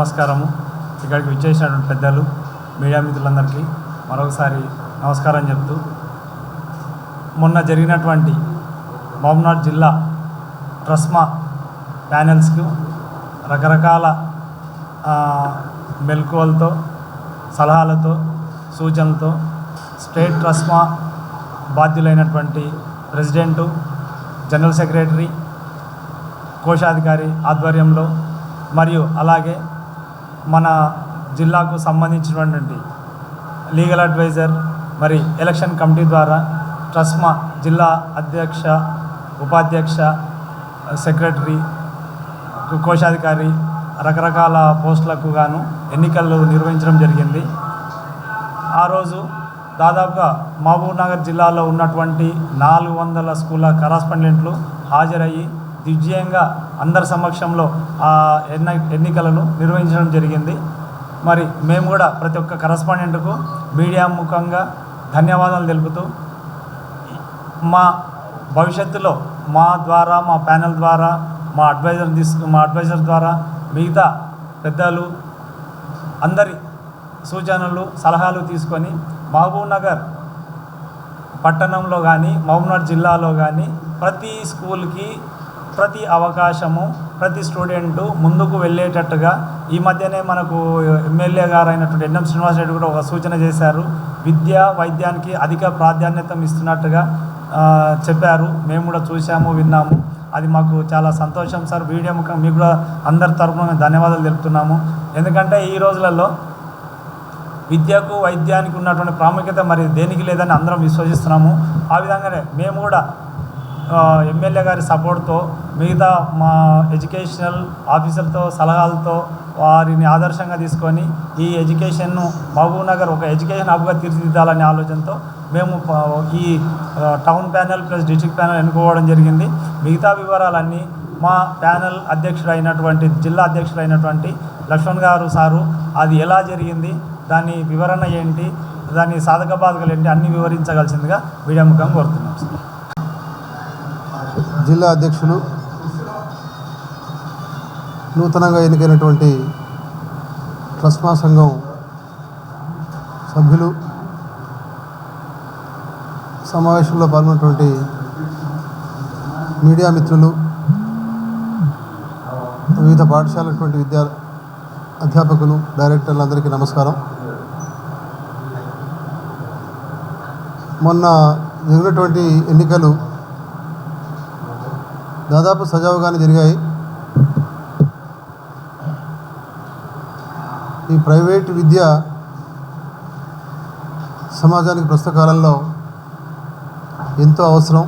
నమస్కారము. ఇక్కడికి విచ్చేసినటువంటి పెద్దలు మీడియా మిత్రులందరికీ మరొకసారి నమస్కారం చెప్తూ మొన్న జరిగినటువంటి మహబూబ్నాథ్ జిల్లా ట్రస్మా ప్యానెల్స్కు రకరకాల మెలకువలతో సలహాలతో సూచనలతో స్టేట్ ట్రస్మా బాధ్యులైనటువంటి ప్రెసిడెంటు జనరల్ సెక్రటరీ కోశాధికారి ఆధ్వర్యంలో మరియు అలాగే మన జిల్లాకు సంబంధించినటువంటి లీగల్ అడ్వైజర్ మరి ఎలక్షన్ కమిటీ ద్వారా ట్రస్మా జిల్లా అధ్యక్ష ఉపాధ్యక్ష సెక్రటరీ కోశాధికారి రకరకాల పోస్టులకు గాను ఎన్నికలు నిర్వహించడం జరిగింది. ఆ రోజు దాదాపుగా మహబూబ్ నగర్ జిల్లాలో ఉన్నటువంటి నాలుగు వందల స్కూళ్ళ కరాస్పాండెంట్లు హాజరయ్యి దివ్యంగా అందరి సమక్షంలో ఆ ఎన్ని ఎన్నికలను నిర్వహించడం జరిగింది. మరి మేము కూడా ప్రతి ఒక్క కరస్పాండెంట్కు మీడియా ముఖంగా ధన్యవాదాలు తెలుపుతూ మా భవిష్యత్తులో మా ద్వారా మా ప్యానెల్ ద్వారా మా అడ్వైజర్ తీసుకు మా అడ్వైజర్ ద్వారా మిగతా పెద్దలు అందరి సూచనలు సలహాలు తీసుకొని మహబూబ్ నగర్ పట్టణంలో కానీ మహబూబ్నగర్ జిల్లాలో కానీ ప్రతి స్కూల్కి ప్రతి అవకాశము ప్రతి స్టూడెంటు ముందుకు వెళ్ళేటట్టుగా ఈ మధ్యనే మనకు ఎమ్మెల్యే గారు అయినటువంటి ఎన్ఎం శ్రీనివాస్ రెడ్డి కూడా ఒక సూచన చేశారు. విద్య వైద్యానికి అధిక ప్రాధాన్యత ఇస్తున్నట్టుగా చెప్పారు. మేము కూడా చూసాము విన్నాము. అది మాకు చాలా సంతోషం సార్. వీడియో ముఖం మీకు కూడా అందరి తరఫున మేము ధన్యవాదాలు తెలుపుతున్నాము. ఎందుకంటే ఈ రోజులలో విద్యకు వైద్యానికి ఉన్నటువంటి ప్రాముఖ్యత మరి దేనికి లేదని అందరం విశ్వసిస్తున్నాము. ఆ విధంగానే మేము కూడా ఎమ్మెల్యే గారి సపోర్ట్తో మిగతా మా ఎడ్యుకేషనల్ ఆఫీసర్తో సలహాలతో వారిని ఆదర్శంగా తీసుకొని ఈ ఎడ్యుకేషన్ను మహబూబ్ నగర్ ఒక ఎడ్యుకేషన్ హబ్గా తీర్చిదిద్దాలనే ఆలోచనతో మేము ఈ town panel plus district panel ఎన్నుకోవడం జరిగింది. మిగతా వివరాలన్నీ మా ప్యానెల్ అధ్యక్షుడు అయినటువంటి జిల్లా అధ్యక్షుడు అయినటువంటి లక్ష్మణ్ గారు సారు అది ఎలా జరిగింది దాని వివరణ ఏంటి దాని సాధక బాధకలు ఏంటి అన్నీ వివరించగలసిందిగా మీడియా కోరుతున్నాం సార్. జిల్లా అధ్యక్షులు నూతనంగా ఎన్నికైనటువంటి ట్రస్మా సంఘం సభ్యులు సమావేశంలో పాల్గొన్నటువంటి మీడియా మిత్రులు వివిధ పాఠశాలటువంటి విద్యా అధ్యాపకులు డైరెక్టర్లు అందరికీ నమస్కారం. మొన్న జరిగినటువంటి ఎన్నికలు దాదాపు సజావుగానే జరిగాయి. ఈ ప్రైవేట్ విద్య సమాజానికి ప్రస్తుత కాలంలో ఎంతో అవసరం.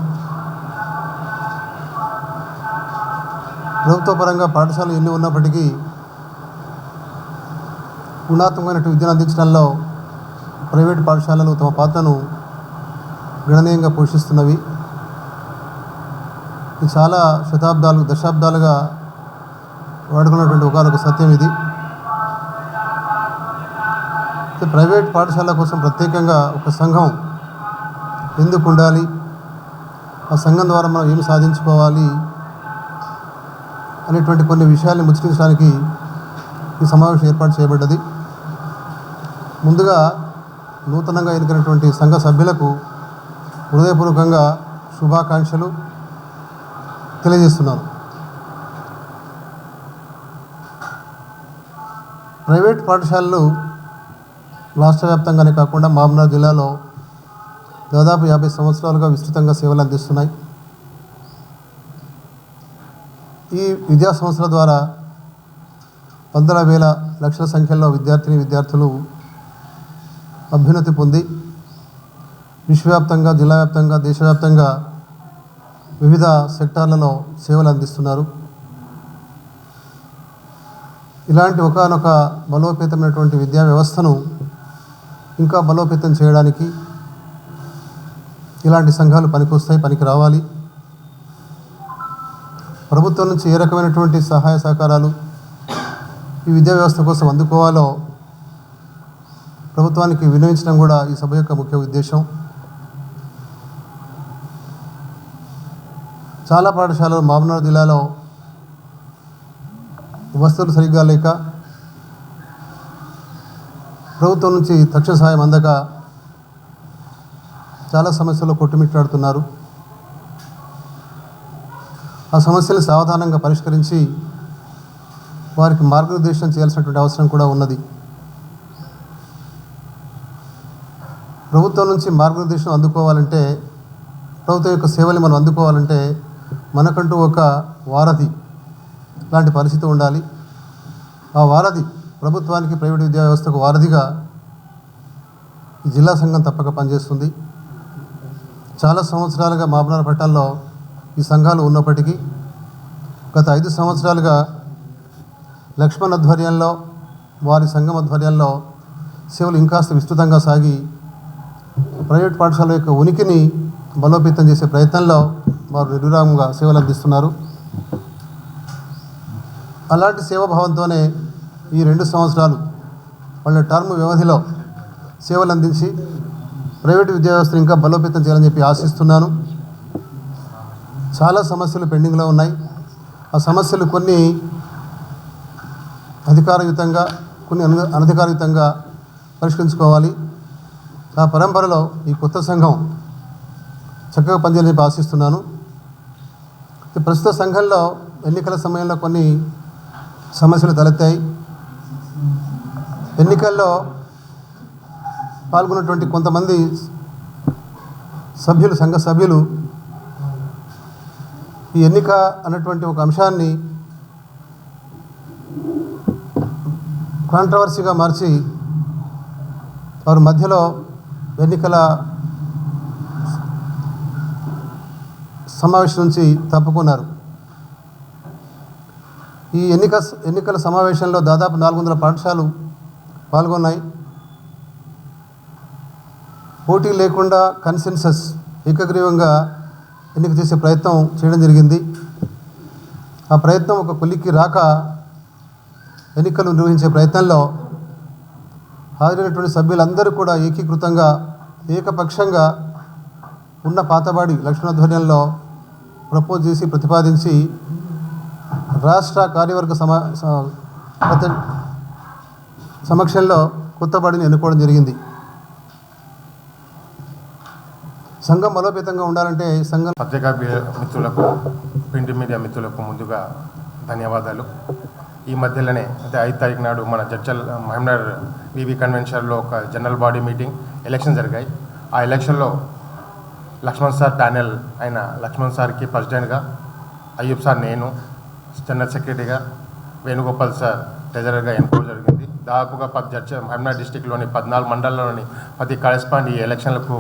ప్రభుత్వ పరంగా పాఠశాలలు ఎన్ని ఉన్నప్పటికీ గుణాత్మకమైన విద్యను అందించడంలో ప్రైవేట్ పాఠశాలలు తమ పాత్రను గణనీయంగా పోషిస్తున్నవి. ఇది చాలా శతాబ్దాలు దశాబ్దాలుగా వాడుకున్నటువంటి ఒకనొక సత్యం ఇది. ప్రైవేట్ పాఠశాల కోసం ప్రత్యేకంగా ఒక సంఘం ఎందుకు ఉండాలి? ఆ సంఘం ద్వారా మనం ఏమి సాధించుకోవాలి? అనేటువంటి కొన్ని విషయాల్ని ముచ్చటించడానికి ఈ సమావేశం ఏర్పాటు చేయబడ్డది. ముందుగా నూతనంగా ఎన్నికైనటువంటి సంఘ సభ్యులకు హృదయపూర్వకంగా శుభాకాంక్షలు. తెలియజేస్తున్నాను ప్రైవేట్ పాఠశాలలు రాష్ట్ర వ్యాప్తంగానే కాకుండా మహబూబ్నగర్ జిల్లాలో దాదాపు యాభై సంవత్సరాలుగా విస్తృతంగా సేవలు అందిస్తున్నాయి. ఈ విద్యా సంస్థల ద్వారా పంతొమ్మిది వేల లక్షల సంఖ్యలో విద్యార్థిని విద్యార్థులు అభ్యున్నతి పొంది విశ్వవ్యాప్తంగా జిల్లా వ్యాప్తంగా దేశవ్యాప్తంగా వివిధ సెక్టార్లలో సేవలు అందిస్తున్నారు. ఇలాంటి ఒకనొక బలోపేతమైనటువంటి విద్యా వ్యవస్థను ఇంకా బలోపేతం చేయడానికి ఇలాంటి సంఘాలు పనికొస్తాయి పనికి రావాలి ప్రభుత్వం నుంచి ఏ రకమైనటువంటి సహాయ సహకారాలు ఈ విద్యా వ్యవస్థ కోసం అందుకోవాలో ప్రభుత్వానికి వినియోగించడం కూడా ఈ సభ యొక్క ముఖ్య ఉద్దేశం. చాలా పాఠశాలలు మామనాడు జిల్లాలో వసతులు సరిగ్గా లేక ప్రభుత్వం నుంచి తక్షణ సహాయం అందక చాలా సమస్యలు కొట్టుమిట్టాడుతున్నారు. ఆ సమస్యలు సావధానంగా పరిష్కరించి వారికి మార్గనిర్దేశం చేయాల్సినటువంటి అవసరం కూడా ఉన్నది. ప్రభుత్వం నుంచి మార్గనిర్దేశం అందుకోవాలంటే ప్రభుత్వం యొక్క సేవలు మనం అందుకోవాలంటే మనకంటూ ఒక వారధి లాంటి పరిస్థితి ఉండాలి. ఆ వారధి ప్రభుత్వానికి ప్రైవేట్ విద్యా వ్యవస్థకు వారధిగా జిల్లా సంఘం తప్పక పనిచేస్తుంది. చాలా సంవత్సరాలుగా మాబనార్ పట్టాల్లో ఈ సంఘాలు ఉన్నప్పటికీ గత ఐదు సంవత్సరాలుగా లక్ష్మణ్ ఆధ్వర్యంలో వారి సంఘం ఆధ్వర్యంలో సేవలు ఇంకాస్త విస్తృతంగా సాగి ప్రైవేట్ పాఠశాల యొక్క ఉనికిని బలోపేతం చేసే ప్రయత్నంలో వారు నిర్విరామంగా సేవలు అందిస్తున్నారు. అలాంటి సేవాభావంతోనే ఈ రెండు సంవత్సరాలు వాళ్ళ టర్మ్ వ్యవధిలో సేవలు అందించి ప్రైవేట్ విద్యా వ్యవస్థను ఇంకా బలోపేతం చేయాలని చెప్పి ఆశిస్తున్నాను. చాలా సమస్యలు పెండింగ్లో ఉన్నాయి. ఆ సమస్యలు కొన్ని అధికారయుతంగా కొన్ని అన అనధికారయుతంగా పరిష్కరించుకోవాలి. ఆ పరంపరలో ఈ కొత్త సంఘం చక్కగా పనిచేయాలని ఆశిస్తున్నాను. ప్రస్తుత సంఘంలో ఎన్నికల సమయంలో కొన్ని సమస్యలు తలెత్తాయి. ఎన్నికల్లో పాల్గొన్నటువంటి కొంతమంది సభ్యులు సంఘ సభ్యులు ఈ ఎన్నిక అన్నటువంటి ఒక అంశాన్ని కాంట్రవర్సీగా మార్చి వారు మధ్యలో ఎన్నికల సమావేశం నుంచి తప్పుకున్నారు. ఈ ఎన్నిక ఎన్నికల సమావేశంలో దాదాపు నాలుగు వందల పాఠశాలలు పాల్గొన్నాయి. పోటీ లేకుండా కన్సెన్సస్ ఏకగ్రీవంగా ఎన్నిక చేసే ప్రయత్నం చేయడం జరిగింది. ఆ ప్రయత్నం ఒక కొలిక్కి రాక ఎన్నికలు నిర్వహించే ప్రయత్నంలో హాజరైనటువంటి సభ్యులందరూ కూడా ఏకీకృతంగా ఏకపక్షంగా ఉన్న పాతబాడి లక్ష్మణధ్వర్యంలో ప్రపోజ్ చేసి ప్రతిపాదించి రాష్ట్ర కార్యవర్గ సమా సమక్షంలో కొత్త సమక్షంలో ఎన్నుకోవడం జరిగింది. సంఘం బలోపేతంగా ఉండాలంటే సంఘం పత్రికా మిత్రులకు ప్రింట్ మీడియా మిత్రులకు ముందుగా ధన్యవాదాలు. ఈ మధ్యలోనే అంటే ఐదు తారీఖు నాడు మన జడ్చల్ మహమ్నర్ వివి కన్వెన్షన్లో ఒక జనరల్ బాడీ మీటింగ్ ఎలక్షన్ జరిగాయి. ఆ ఎలక్షన్లో లక్ష్మణ్ సార్ ప్యానెల్ అయిన లక్ష్మణ్ సార్కి ప్రెసిడెంట్గా అయ్యూబ్ సార్ నేను జనరల్ సెక్రటరీగా వేణుగోపాల్ సార్ ట్రెజరర్గా ఎన్నుకోవడం జరిగింది. దాదాపుగా పది జడ్జ మహమ్నార్ డిస్టిక్లోని పద్నాలుగు మండలాల్లోని ప్రతి కరెస్పాండ్ ఈ ఎలక్షన్లకు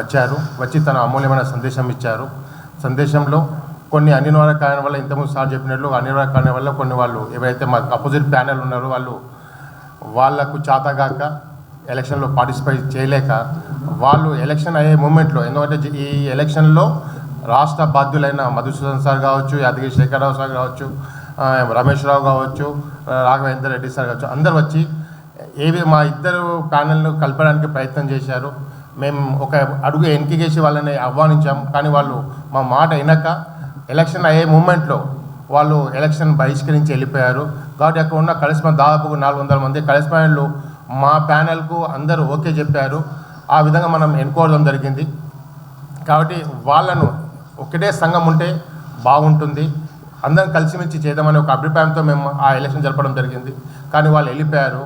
వచ్చారు. వచ్చి తన అమూల్యమైన సందేశం ఇచ్చారు. సందేశంలో కొన్ని అనివార్య కారణం వల్ల ఇంతకుముందు సార్ చెప్పినట్లు అనివార్య కారణం వల్ల కొన్ని వాళ్ళు ఎవరైతే మాకు అపోజిట్ ప్యానెల్ ఉన్నారో వాళ్ళు వాళ్ళకు చాతగాక ఎలక్షన్లో పార్టిసిపేట్ చేయలేక వాళ్ళు ఎలక్షన్ అయ్యే మూమెంట్లో ఎందుకంటే ఈ ఎలక్షన్లో రాష్ట్ర బాధ్యులైన మధుసూదన్ సార్ కావచ్చు యాదగిరి శేఖరరావు సార్ కావచ్చు రమేష్ రావు కావచ్చు రాఘవేంద్ర రెడ్డి సార్ కావచ్చు అందరు వచ్చి ఏవి మా ఇద్దరు ప్యానెల్ను కలపడానికి ప్రయత్నం చేశారు. మేము ఒక అడుగు వెనక్కిగేసి వాళ్ళని ఆహ్వానించాం. కానీ వాళ్ళు మా మాట వినక ఎలక్షన్ అయ్యే మూమెంట్లో వాళ్ళు ఎలక్షన్ బహిష్కరించి వెళ్ళిపోయారు. కాబట్టి అక్కడ ఉన్న కలిసిమ దాదాపు నాలుగు వందల మంది కలిసిమాయిలు మా ప్యానెల్కు అందరూ ఓకే చెప్పారు. ఆ విధంగా మనం ఎన్నుకోవడం జరిగింది. కాబట్టి వాళ్ళను ఒకటే సంఘం ఉంటే బాగుంటుంది. అందరం కలిసిమెలిసి చేద్దామనే ఒక అభిప్రాయంతో మేము ఆ ఎలక్షన్ జరపడం జరిగింది. కానీ వాళ్ళు వెళ్ళిపోయారు.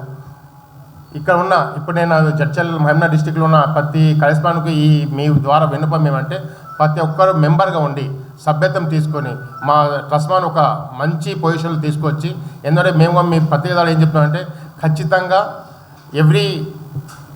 ఇక్కడ ఉన్న ఇప్పుడు నేను జడ్చల్ మహమ్నా డిస్టిక్లో ఉన్న ప్రతి కరెస్పాండ్కు ఈ మీ ద్వారా విన్నపం ఏమంటే ప్రతి ఒక్కరు మెంబర్గా ఉండి సభ్యత్వం తీసుకొని మా ట్రస్మాన్ ఒక మంచి పొజిషన్లో తీసుకొచ్చి ఎందుకంటే మేము మీ పత్రిక ద్వారా ఏం చెప్తున్నామంటే ఖచ్చితంగా ఎవ్రీ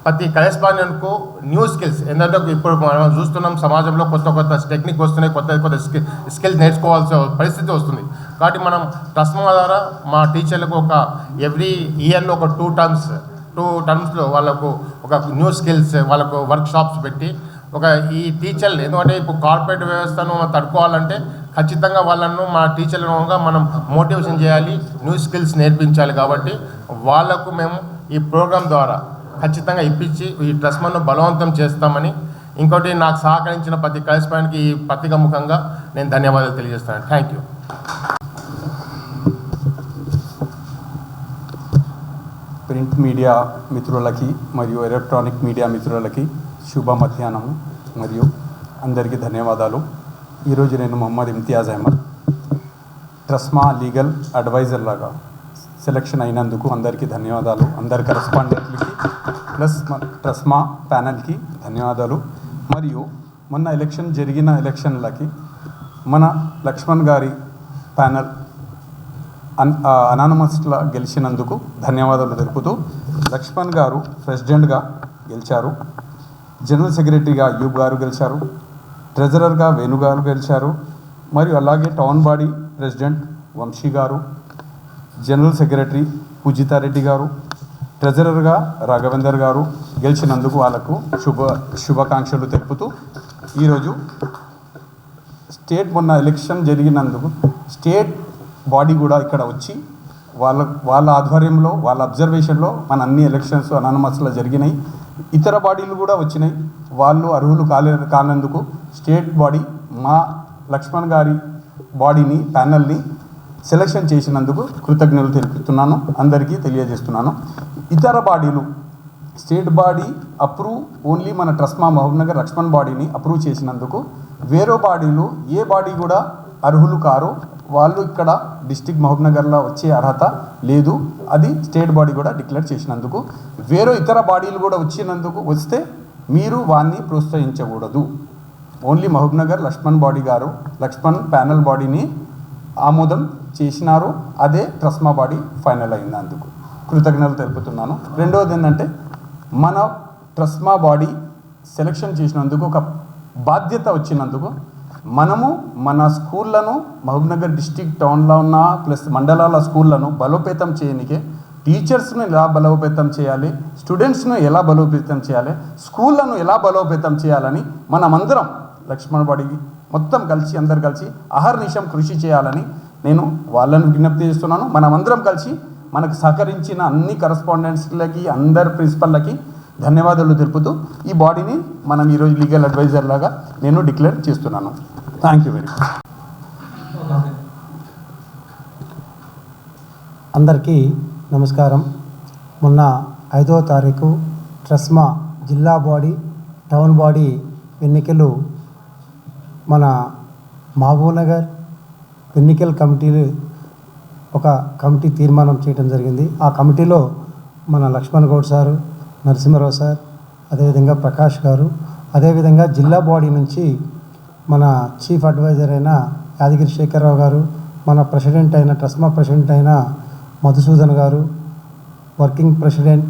ప్రతి కరెస్పాండెంట్కు న్యూ స్కిల్స్ ఎందుకంటే ఇప్పుడు మనం చూస్తున్నాం సమాజంలో కొత్త కొత్త టెక్నిక్ వస్తున్నాయి కొత్త కొత్త స్కిల్ స్కిల్స్ నేర్చుకోవాల్సిన పరిస్థితి వస్తుంది. కాబట్టి మనం ట్రస్మా ద్వారా మా టీచర్లకు ఒక ఎవ్రీ ఇయర్లో ఒక టూ టర్మ్స్ టూ టర్మ్స్లో వాళ్ళకు ఒక న్యూ స్కిల్స్ వాళ్ళకు వర్క్ షాప్స్ పెట్టి ఒక ఈ టీచర్లు ఎందుకంటే ఇప్పుడు కార్పొరేట్ వ్యవస్థను తడుకోవాలంటే ఖచ్చితంగా వాళ్ళను మా టీచర్లుగా మనం మోటివేషన్ చేయాలి న్యూ స్కిల్స్ నేర్పించాలి కాబట్టి వాళ్ళకు మేము ఈ ప్రోగ్రాం ద్వారా ఖచ్చితంగా ఇప్పించి ఈ ట్రస్ట్మన్ను బలవంతం చేస్తామని ఇంకోటి నాకు సహకరించిన ప్రతి కరెస్పాండ్కి ఈ పత్రిక ముఖంగా నేను ధన్యవాదాలు తెలియజేస్తాను థ్యాంక్ యూ. ప్రింట్ మీడియా మిత్రులకి మరియు ఎలక్ట్రానిక్ మీడియా మిత్రులకి శుభ మధ్యాహ్నం మరియు అందరికీ ధన్యవాదాలు. ఈరోజు నేను మొహమ్మద్ ఇమ్తియాజ్ అహ్మద్ ట్రస్మా లీగల్ అడ్వైజర్ లాగా సెలక్షన్ అయినందుకు అందరికీ ధన్యవాదాలు. అందరి కరస్పాండెంట్లకి ప్లస్ ట్రస్మా ప్యానల్కి ధన్యవాదాలు. మరియు మొన్న ఎలక్షన్ జరిగిన ఎలక్షన్లకి మన లక్ష్మణ్ గారి ప్యానల్ అన్ అనానమస్లా గెలిచినందుకు ధన్యవాదాలు తెలుపుతూ లక్ష్మణ్ గారు ప్రెసిడెంట్గా గెలిచారు. జనరల్ సెక్రటరీగా అయ్యూబ్ గారు గెలిచారు. ట్రెజరర్గా వేణు గారు గెలిచారు. మరియు అలాగే టౌన్ బాడీ ప్రెసిడెంట్ వంశీ గారు జనరల్ సెక్రటరీ పూజితారెడ్డి గారు ట్రెజరర్గా రాఘవేందర్ గారు గెలిచినందుకు వాళ్ళకు శుభ శుభాకాంక్షలు తెలుపుతూ ఈరోజు స్టేట్ మొన్న ఎలక్షన్ జరిగినందుకు స్టేట్ బాడీ కూడా ఇక్కడ వచ్చి వాళ్ళ వాళ్ళ ఆధ్వర్యంలో వాళ్ళ అబ్జర్వేషన్లో మన అన్ని ఎలక్షన్స్ అనానమస్లో జరిగినాయి. ఇతర బాడీలు కూడా వచ్చినాయి. వాళ్ళు అర్హులు కాలే కానందుకు స్టేట్ బాడీ మా లక్ష్మణ్ గారి బాడీని ప్యానల్ని సెలక్షన్ చేసినందుకు కృతజ్ఞతలు తెలుపుతున్నాను. అందరికీ తెలియజేస్తున్నాను. ఇతర బాడీలు స్టేట్ బాడీ అప్రూవ్ ఓన్లీ మన ట్రస్మా మహబూబ్నగర్ లక్ష్మణ్ బాడీని అప్రూవ్ చేసినందుకు వేరే బాడీలు ఏ బాడీ కూడా అర్హులు కారు వాళ్ళు ఇక్కడ డిస్టిక్ మహబూబ్నగర్లో వచ్చే అర్హత లేదు. అది స్టేట్ బాడీ కూడా డిక్లేర్ చేసినందుకు వేరే ఇతర బాడీలు కూడా వచ్చినందుకు వస్తే మీరు వాన్ని ప్రోత్సహించకూడదు. ఓన్లీ మహబూబ్నగర్ లక్ష్మణ్ బాడీ గారు లక్ష్మణ్ ప్యానల్ బాడీని ఆమోదం చేసినారు అదే ట్రస్మా బాడీ ఫైనల్ అయింది అందుకు. కృతజ్ఞతలు తెలుపుతున్నాను. రెండవది ఏంటంటే మన ట్రస్మా బాడీ సెలెక్షన్ చేసినందుకు ఒక బాధ్యత వచ్చినందుకు మనము మన స్కూళ్ళను మహబూబ్నగర్ డిస్టిక్ టౌన్లో ఉన్న ప్లస్ మండలాల స్కూళ్ళను బలోపేతం చేయనికే టీచర్స్ను ఎలా బలోపేతం చేయాలి స్టూడెంట్స్ను ఎలా బలోపేతం చేయాలి స్కూళ్ళను ఎలా బలోపేతం చేయాలని మనమందరం లక్ష్మణ్ బాడీకి మొత్తం కలిసి అందరు కలిసి అహర్నిశం కృషి చేయాలని నేను వాళ్ళని విజ్ఞప్తి చేస్తున్నాను. మనమందరం కలిసి మనకు సహకరించిన అన్ని కరస్పాండెంట్స్లకి అందరి ప్రిన్సిపల్లకి ధన్యవాదాలు తెలుపుతూ ఈ బాడీని మనం ఈరోజు లీగల్ అడ్వైజర్ లాగా నేను డిక్లేర్ చేస్తున్నాను. Thank you very much. అందరికీ నమస్కారం. మొన్న ఐదవ తారీఖు ట్రస్మా జిల్లా బాడీ టౌన్ బాడీ ఎన్నికలు మన మహబూబ్నగర్ ఎన్నికల కమిటీలు ఒక కమిటీ తీర్మానం చేయడం జరిగింది. ఆ కమిటీలో మన లక్ష్మణ్ గౌడ్ సారు నరసింహారావు సార్ అదేవిధంగా ప్రకాష్ గారు అదేవిధంగా జిల్లా బాడీ నుంచి మన చీఫ్ అడ్వైజర్ అయిన యాదగిరి శేఖరరావు గారు మన ప్రెసిడెంట్ అయిన ట్రస్మా ప్రెసిడెంట్ అయిన మధుసూదన్ గారు వర్కింగ్ ప్రెసిడెంట్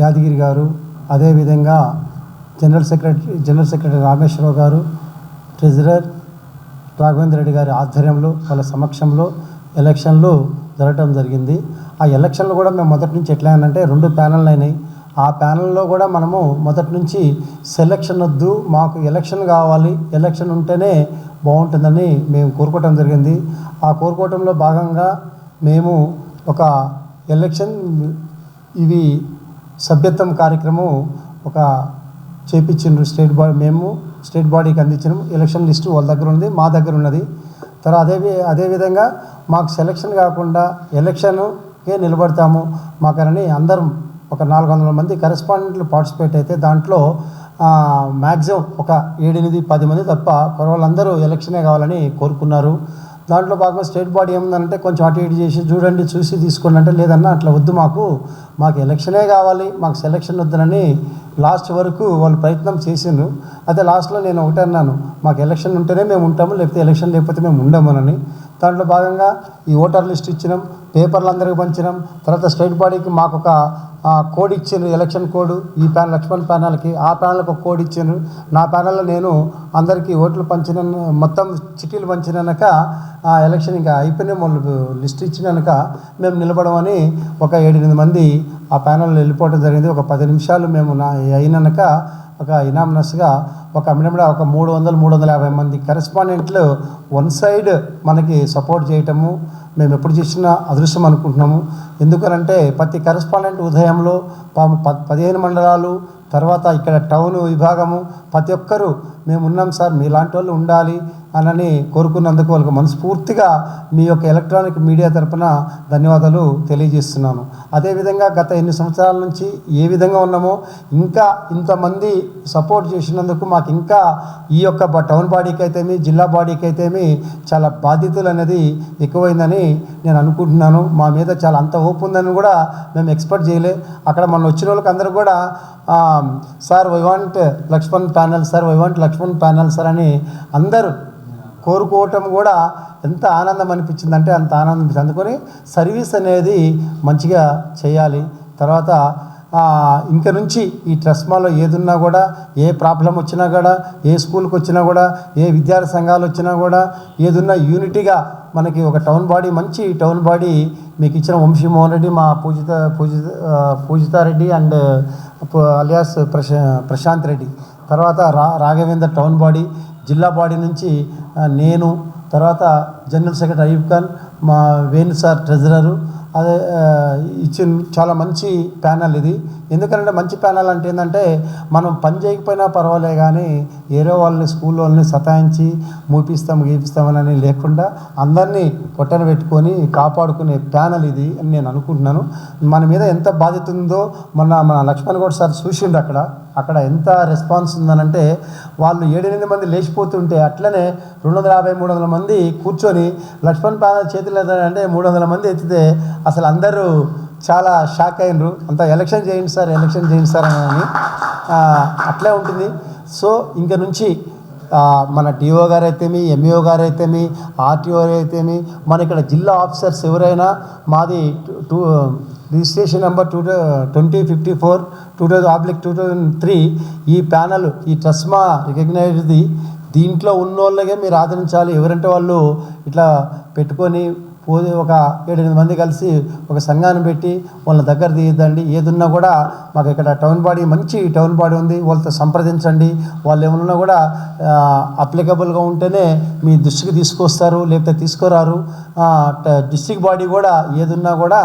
యాదగిరి గారు అదేవిధంగా general secretary general secretary Rameshwararao గారు ట్రెజరర్ రాఘవేంద్ర రెడ్డి గారి ఆధ్వర్యంలో వాళ్ళ సమక్షంలో ఎలక్షన్లు జరగటం జరిగింది. ఆ ఎలక్షన్లు కూడా మేము మొదటి నుంచి ఎట్లా అంటే రెండు ప్యానల్ అయినాయి. ఆ ప్యానల్లో కూడా మనము మొదటి నుంచి సెలక్షన్ వద్దు మాకు ఎలక్షన్ కావాలి ఎలక్షన్ ఉంటేనే బాగుంటుందని మేము కోరుకోవటం జరిగింది. ఆ కోరుకోవటంలో భాగంగా మేము ఒక ఎలక్షన్ ఇవి సభ్యత్వం కార్యక్రమం ఒక చేపించిండ్రు స్టేట్ బాడీ మేము స్టేట్ బాడీకి అందించడం ఎలక్షన్ లిస్టు వాళ్ళ దగ్గర ఉన్నది మా దగ్గర ఉన్నది. తర్వాత అదే అదేవిధంగా మాకు సెలక్షన్ కాకుండా ఎలక్షన్కే నిలబడతాము. మాకనని అందరం ఒక నాలుగు వందల మంది కరెస్పాండెంట్లు పార్టిసిపేట్ అయితే దాంట్లో మ్యాక్సిమం ఒక ఏడెనిమిది పది మంది తప్ప వాళ్ళందరూ ఎలక్షనే కావాలని కోరుకున్నారు. దాంట్లో భాగంగా స్టేట్ బాడీ ఏముందంటే కొంచెం అటు ఇటు చేసి చూడండి చూసి తీసుకోండి అంటే లేదన్నా అట్లా వద్దు మాకు. మాకు ఎలక్షనే కావాలి మాకు సెలక్షన్ వద్దునని లాస్ట్ వరకు వాళ్ళు ప్రయత్నం చేసిండ్రు. అయితే లాస్ట్లో నేను ఒకటే అన్నాను మాకు ఎలక్షన్ ఉంటేనే మేము ఉంటాము లేకపోతే ఎలక్షన్ లేకపోతే మేము ఉండమనని. దాంట్లో భాగంగా ఈ ఓటర్ లిస్ట్ ఇచ్చినాం పేపర్లు అందరికి పంచినాం. తర్వాత స్టేట్ బాడీకి మాకు ఒక కోడ్ ఇచ్చిండ్రు ఎలక్షన్ కోడ్. ఈ ప్యానల్ లక్ష్మణ్ ప్యానల్కి ఆ ప్యానల్కి ఒక కోడ్ ఇచ్చిండ్రు. నా ప్యానల్లో నేను అందరికీ ఓట్లు పంచిన మొత్తం చిట్టీలు పంచినాక ఆ ఎలక్షన్ ఇంకా అయిపోయిన వాళ్ళు లిస్ట్ ఇచ్చినాక మేము నిలబడమని ఒక ఏడెనిమిది మంది ఆ ప్యానల్లో వెళ్ళిపోవడం జరిగింది. ఒక పది నిమిషాలు మేము నా అయినాక ఒక ఇనామినస్గా ఒక మినిమం ఒక మూడు వందలు మూడు వందల యాభై మంది కరెస్పాండెంట్లు వన్ సైడ్ మనకి సపోర్ట్ చేయటము మేము ఎప్పుడు చేసిన అదృశ్యం అనుకుంటున్నాము. ఎందుకనంటే ప్రతి కరెస్పాండెంట్ ఉదయంలో పాము ప- పదిహేను మండలాలు తర్వాత ఇక్కడ టౌన్ విభాగము ప్రతి ఒక్కరూ మేము ఉన్నాం సార్ మీలాంటి వాళ్ళు ఉండాలి అనని కోరుకున్నందుకు వాళ్ళకి మనస్ఫూర్తిగా మీ యొక్క ఎలక్ట్రానిక్ మీడియా తరపున ధన్యవాదాలు తెలియజేస్తున్నాను. అదేవిధంగా గత ఎన్ని సంవత్సరాల నుంచి ఏ విధంగా ఉన్నామో ఇంకా ఇంతమంది సపోర్ట్ చేసినందుకు మాకు ఇంకా ఈ యొక్క టౌన్ బాడీకి అయితేమి జిల్లా బాడీకి అయితేమి చాలా బాధ్యతలు అనేది ఎక్కువైందని నేను అనుకుంటున్నాను. మా మీద చాలా అంత ఓపు ఉందని కూడా మేము ఎక్స్పెక్ట్ చేయలే. అక్కడ మన వచ్చిన వాళ్ళకి అందరూ కూడా sir we want Laxman panel sir we want Laxman panel sir అని అందరూ కోరుకోవటం కూడా ఎంత ఆనందం అనిపించింది అంటే అంత ఆనందం అందుకొని అందుకని సర్వీస్ అనేది మంచిగా చేయాలి. తర్వాత ఇంక నుంచి ఈ ట్రస్మాలో ఏదున్నా కూడా ఏ ప్రాబ్లం వచ్చినా కూడా ఏ స్కూల్కి వచ్చినా కూడా ఏ విద్యార్థి సంఘాలు వచ్చినా కూడా ఏదున్నా యూనిటీగా మనకి ఒక టౌన్ బాడీ మంచి టౌన్ బాడీ మీకు ఇచ్చిన వంశీ మోహన్ రెడ్డి మా పూజిత పూజిత పూజితారెడ్డి అండ్ అలియాస్ ప్రశా ప్రశాంత్ రెడ్డి. తర్వాత రా రాఘవేంద్ర టౌన్ బాడీ జిల్లా బాడీ నుంచి నేను తర్వాత జనరల్ సెక్రటరీ అయ్యూబ్ ఖాన్ మా వేణు సార్ ట్రెజరరు అదే ఇచ్చిన చాలా మంచి ప్యానల్ ఇది. ఎందుకంటే మంచి ప్యానల్ అంటే ఏంటంటే మనం పని చేయకపోయినా పర్వాలే కానీ ఏరో వాళ్ళని స్కూల్ వాళ్ళని సతాయించి మూపిస్తాం గీపిస్తామని లేకుండా అందరినీ పొట్టన పెట్టుకొని కాపాడుకునే ప్యానల్ ఇది అని నేను అనుకుంటున్నాను. మన మీద ఎంత బాధ్యత ఉందో మొన్న మన లక్ష్మణ్ గౌడ్ సార్ చూసిండు అక్కడ. అక్కడ ఎంత రెస్పాన్స్ ఉందనంటే వాళ్ళు ఏడెనిమిది మంది లేచిపోతుంటే అట్లనే రెండు వందల యాభై మూడు వందల మంది కూర్చొని లక్ష్మణ్ పాద చేతులు అంటే మూడు వందల మంది ఎత్తితే అసలు అందరూ చాలా షాక్ అయినరు. అంత ఎలక్షన్ చేయండి సార్ ఎలక్షన్ చేయండి సార్ అని అట్లే ఉంటుంది. సో ఇంక నుంచి మన డిఓ గారు అయితేమి ఎంఈఓ గారు అయితేమి ఆర్టీఓ అయితేమి మన ఇక్కడ జిల్లా ఆఫీసర్స్ ఎవరైనా మాది two- two registration number two twenty fifty four two thousand oblique two thousand three ఈ ప్యానల్ ఈ ట్రస్మా రికగ్నైజ్ది దీంట్లో ఉన్నోళ్ళకే మీరు ఆదరించాలి. ఎవరంటే వాళ్ళు ఇట్లా పెట్టుకొని పోతే ఒక ఏడెనిమిది మంది కలిసి ఒక సంఘాన్ని పెట్టి వాళ్ళ దగ్గర తీయద్దండి. ఏదున్నా కూడా మాకు ఇక్కడ టౌన్ బాడీ మంచి టౌన్ బాడీ ఉంది. వాళ్ళతో సంప్రదించండి. వాళ్ళు ఏమన్నా కూడా అప్లికబుల్గా ఉంటేనే మీ దృష్టికి తీసుకొస్తారు లేకపోతే తీసుకురారు. డిస్టిక్ బాడీ కూడా ఏదున్నా కూడా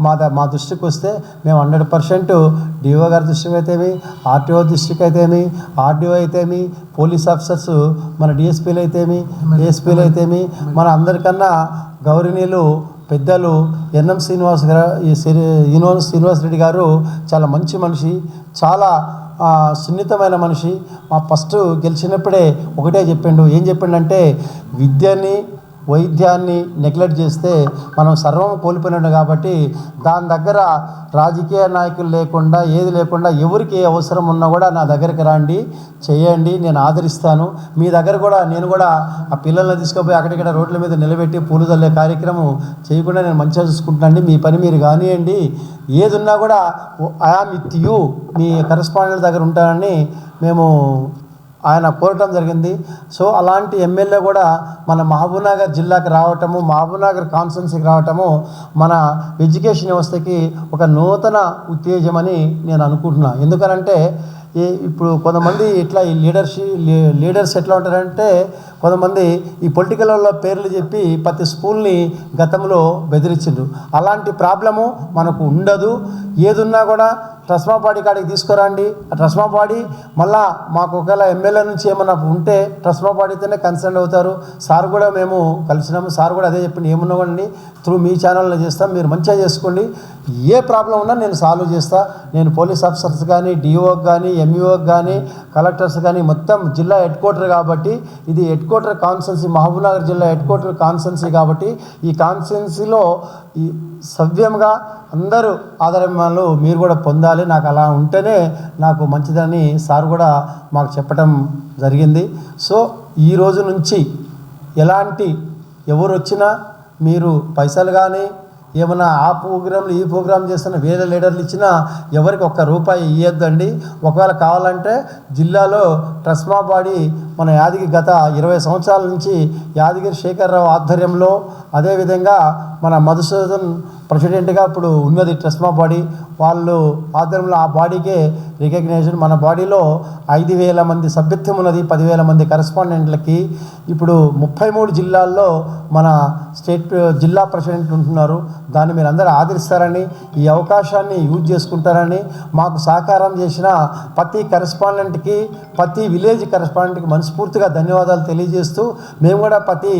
మా ద- మా దృష్టికి వస్తే మేము హండ్రెడ్ పర్సెంట్ డిఓ గారి దృష్టికి అయితేమి ఆర్టీఓ దృష్టికి అయితేమి ఆర్డీఓ అయితేమి పోలీస్ ఆఫీసర్స్ మన డిఎస్పీలు అయితేమి ఏఎస్పీలు అయితేమి మన అందరికన్నా గౌరవనీయులు పెద్దలు ఎన్ఎం శ్రీనివాస్ గారు శ్రీ శ్రీనివాస్ రెడ్డి గారు చాలా మంచి మనిషి చాలా సున్నితమైన మనిషి. మా ఫస్ట్ గెలిచినప్పుడే ఒకటే చెప్పిండు. ఏం చెప్పిండంటే విద్యని వైద్యాన్ని నెగ్లెక్ట్ చేస్తే మనం సర్వం కోల్పోయినాడు కాబట్టి దాని దగ్గర రాజకీయ నాయకులు లేకుండా ఏది లేకుండా ఎవరికి ఏ అవసరం ఉన్నా కూడా నా దగ్గరికి రండి చేయండి నేను ఆదరిస్తాను. మీ దగ్గర కూడా నేను కూడా ఆ పిల్లల్ని తీసుకుపోయి అక్కడిక్కడ రోడ్ల మీద నిలబెట్టి పూలు చల్లే కార్యక్రమం చేయకుండా నేను మంచిగా చూసుకుంటానండి మీ పని మీరు కానివ్వండి. ఏది ఉన్నా కూడా ఐఆమ్ విత్ యూ మీ కరెస్పాండెంట్ దగ్గర ఉంటానని మేము ఆయన కోరటం జరిగింది. సో అలాంటి ఎమ్మెల్యే కూడా మన మహబూబ్నగర్ జిల్లాకి రావటము మహబూబ్నగర్ కాన్స్టిట్యున్సీకి రావటము మన ఎడ్యుకేషన్ వ్యవస్థకి ఒక నూతన ఉత్తేజమని నేను అనుకుంటున్నాను ఎందుకనంటే ఈ ఇప్పుడు కొంతమంది ఇట్లా ఈ లీడర్షిప్ లీడర్స్ ఎట్లా ఉంటారంటే కొంతమంది ఈ పొలిటికల్ పేర్లు చెప్పి ప్రతి స్కూల్ని గతంలో బెదిరించిండ్రు. అలాంటి ప్రాబ్లము మనకు ఉండదు. ఏదున్నా కూడా ట్రస్మాపాడి కాడికి తీసుకురండి. ఆ ట్రస్మాపాడి మళ్ళా మాకు ఒకవేళ ఎమ్మెల్యే నుంచి ఏమన్నా ఉంటే ట్రస్మాపాడితోనే కన్సర్న్ అవుతారు. సార్ కూడా మేము కలిసినాము. సార్ కూడా అదే చెప్పింది ఏమున్నా కూడా త్రూ మీ ఛానల్లో చేస్తాం. మీరు మంచిగా చేసుకోండి. ఏ ప్రాబ్లం ఉన్నా నేను సాల్వ్ చేస్తా. నేను పోలీస్ ఆఫీసర్స్ కానీ డిఓకి కానీ ఎంఈఓకి కానీ కలెక్టర్స్ కానీ మొత్తం జిల్లా హెడ్ క్వార్టర్ కాబట్టి ఇది హెడ్ క్వార్టర్ కాన్స్టెన్సీ మహబూబ్నగర్ జిల్లా హెడ్ క్వార్టర్ కాన్స్టెన్సీ కాబట్టి ఈ కాన్స్టెన్సీలో ఈ సవ్యంగా అందరూ ఆదరణలు మీరు కూడా పొందాలి. నాకు అలా ఉంటేనే నాకు మంచిదని సార్ కూడా మాకు చెప్పడం జరిగింది. సో ఈ రోజు నుంచి ఎలాంటి ఎవరు వచ్చినా మీరు పైసలు కానీ ఏమైనా ఆ ప్రోగ్రాంలు ఈ ప్రోగ్రాం చేస్తున్న వేరే లీడర్లు ఇచ్చినా ఎవరికి ఒక్క రూపాయి ఇవ్వద్దండి ఒకవేళ కావాలంటే జిల్లాలో ట్రస్మా బాడీ మన యాదగిరి గత ఇరవై సంవత్సరాల నుంచి యాదగిరి శేఖర్రావు ఆధ్వర్యంలో అదేవిధంగా మన మధుసూదన్ ప్రెసిడెంట్గా ఇప్పుడు ఉన్నది ట్రస్మా బాడీ. వాళ్ళు ఆధ్వర్యంలో ఆ బాడీకే రికగ్నేషన్ మన బాడీలో ఐదు వేల మంది సభ్యత్వం ఉన్నది పదివేల మంది కరెస్పాండెంట్లకి. ఇప్పుడు ముప్పై మూడు జిల్లాల్లో మన స్టేట్ జిల్లా ప్రెసిడెంట్ ఉంటున్నారు. దాన్ని మీరు అందరూ ఆదరిస్తారని ఈ అవకాశాన్ని యూజ్ చేసుకుంటారని మాకు సహకారం చేసిన ప్రతి కరెస్పాండెంట్కి ప్రతి విలేజ్ కరెస్పాండెంట్కి మనస్ఫూర్తిగా ధన్యవాదాలు తెలియజేస్తూ మేము కూడా ప్రతి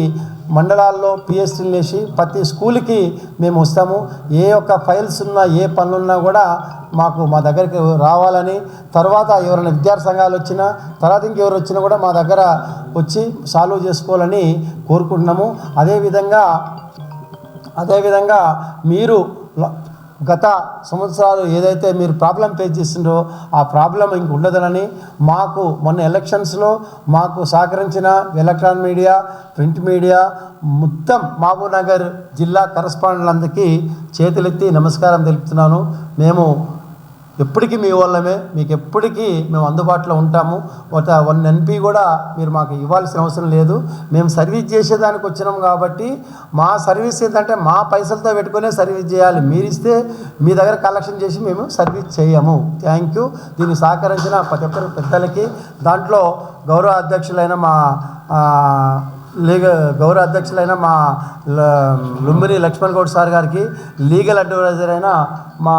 మండలాల్లో పిఎస్టీలు వేసి ప్రతి స్కూల్కి మేము వస్తాము. ఏ ఒక్క ఫైల్స్ ఉన్నా ఏ పనులున్నా కూడా మాకు మా దగ్గరికి రావాలని తర్వాత ఎవరైనా విద్యార్థి సంఘాలు వచ్చినా తర్వాత ఇంకెవరు వచ్చినా కూడా మా దగ్గర వచ్చి సాల్వ్ చేసుకోవాలని కోరుకుంటున్నాము. అదేవిధంగా అదేవిధంగా మీరు గత సంవత్సరాలు ఏదైతే మీరు ప్రాబ్లం ఫేస్ చేసిండ్రో ఆ ప్రాబ్లం ఇంక ఉండదనని మాకు మొన్న ఎలక్షన్స్లో మాకు సహకరించిన ఎలక్ట్రానిక్ మీడియా ప్రింట్ మీడియా మొత్తం మహబూబ్నగర్ జిల్లా కరస్పాండెంట్లందరికీ చేతులెత్తి నమస్కారం తెలుపుతున్నాను. మేము ఎప్పటికీ మీ వాళ్ళమే మీకు ఎప్పటికీ మేము అందుబాటులో ఉంటాము. ఒక వన్ ఎన్పి కూడా మీరు మాకు ఇవ్వాల్సిన అవసరం లేదు. మేము సర్వీస్ చేసేదానికి వచ్చినాం కాబట్టి మా సర్వీస్ ఏంటంటే మా పైసలతో పెట్టుకునే సర్వీస్ చేయాలి. మీరు ఇస్తే మీ దగ్గర కలెక్షన్ చేసి మేము సర్వీస్ చేయము. థ్యాంక్ యూ దీన్ని సహకరించిన ప్రతి ఒక్కరి పెద్దలకి. దాంట్లో గౌరవ అధ్యక్షులైన మా లీగల్ గౌరవ అధ్యక్షులైన మా ల- లుంబిని లక్ష్మణ్ గౌడ్ సార్ గారికి లీగల్ అడ్వైజర్ అయిన మా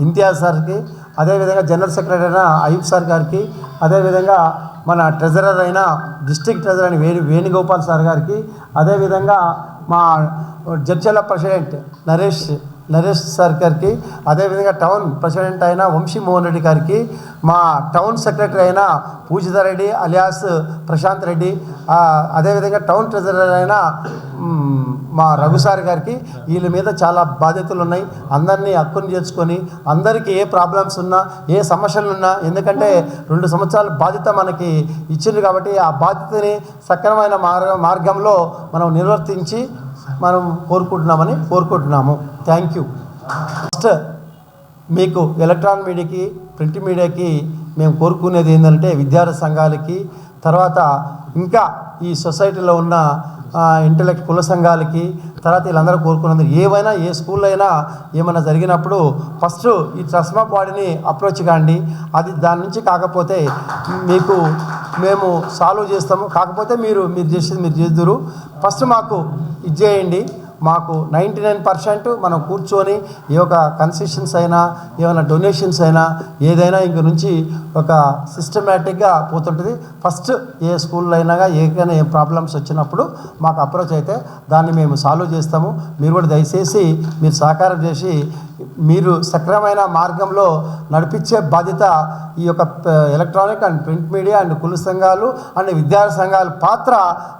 ఇంతియాజ్ సార్కి అదేవిధంగా జనరల్ సెక్రటరీ అయిన అయూబ్ సార్ గారికి అదేవిధంగా మన ట్రెజరర్ అయిన డిస్ట్రిక్ట్ ట్రెజరర్ అయిన వేణు వేణుగోపాల్ సార్ గారికి అదేవిధంగా మా జడ్చల ప్రెసిడెంట్ నరేష్ నరేష్ సార్ గారికి అదేవిధంగా టౌన్ ప్రెసిడెంట్ అయిన వంశీ మోహన్ రెడ్డి గారికి మా టౌన్ సెక్రటరీ అయిన పూజిత రెడ్డి అలియాస్ ప్రశాంత్ రెడ్డి అదేవిధంగా టౌన్ ట్రెజరర్ అయిన మా రఘుసారి గారికి వీళ్ళ మీద చాలా బాధ్యతలు ఉన్నాయి. అందరినీ హక్కుని చేర్చుకొని అందరికీ ఏ ప్రాబ్లమ్స్ ఉన్నా ఏ సమస్యలు ఉన్నా ఎందుకంటే రెండు సంవత్సరాల బాధ్యత మనకి ఇచ్చింది కాబట్టి ఆ బాధ్యతని సక్రమైన మార్గ మార్గంలో మనం నిర్వర్తించి మనం కోరుకుంటున్నామని కోరుకుంటున్నాము. థ్యాంక్ యూ ఫస్ట్ మీకు ఎలక్ట్రాన్ మీడియాకి ప్రింట్ మీడియాకి మేము కోరుకునేది ఏంటంటే విద్యార్థి సంఘాలకి తర్వాత ఇంకా ఈ సొసైటీలో ఉన్న ఇంటలెక్ట్ కుల సంఘాలకి తర్వాత వీళ్ళందరూ కోరుకున్నది ఏవైనా ఏ స్కూల్లో అయినా ఏమైనా జరిగినప్పుడు ఫస్ట్ ఈ ట్రస్మా బాడీని అప్రోచ్ కాండి. అది దాని నుంచి కాకపోతే మీకు మేము సాల్వ్ చేస్తాము. కాకపోతే మీరు మీరు చేసేది మీరు చేద్దరు. ఫస్ట్ మాకు ఇది చేయండి. మాకు నైంటీ నైన్ పర్సెంట్ మనం కూర్చొని ఈ యొక్క కన్సెషన్స్ అయినా ఏమైనా డొనేషన్స్ అయినా ఏదైనా ఇంక నుంచి ఒక సిస్టమేటిక్గా పోతుంటుంది. ఫస్ట్ ఏ స్కూల్లో అయినా ఏకైనా ఏ ప్రాబ్లమ్స్ వచ్చినప్పుడు మాకు అప్రోచ్ అయితే దాన్ని మేము సాల్వ్ చేస్తాము. మీరు కూడా దయచేసి మీరు సహకారం చేసి మీరు సక్రమైన మార్గంలో నడిపించే బాధ్యత ఈ యొక్క electronic and print media and కుల సంఘాలు అండ్ విద్యార్థి సంఘాల పాత్ర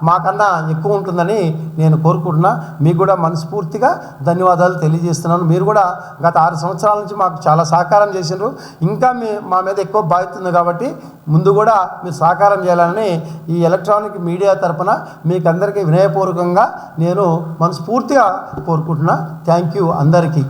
మాకన్నా ఎక్కువ ఉంటుందని నేను కోరుకుంటున్నా. మీకు కూడా మనస్ఫూర్తిగా ధన్యవాదాలు తెలియజేస్తున్నాను. మీరు కూడా గత ఆరు సంవత్సరాల నుంచి మాకు చాలా సహకారం చేసినారు ఇంకా మీ మా మీద ఎక్కువ బాధ్యత ఉంది కాబట్టి ముందు కూడా మీరు సహకారం చేయాలని ఈ ఎలక్ట్రానిక్ మీడియా తరపున మీకు అందరికీ వినయపూర్వకంగా నేను మనస్ఫూర్తిగా కోరుకుంటున్నా. థ్యాంక్ యూ అందరికీ.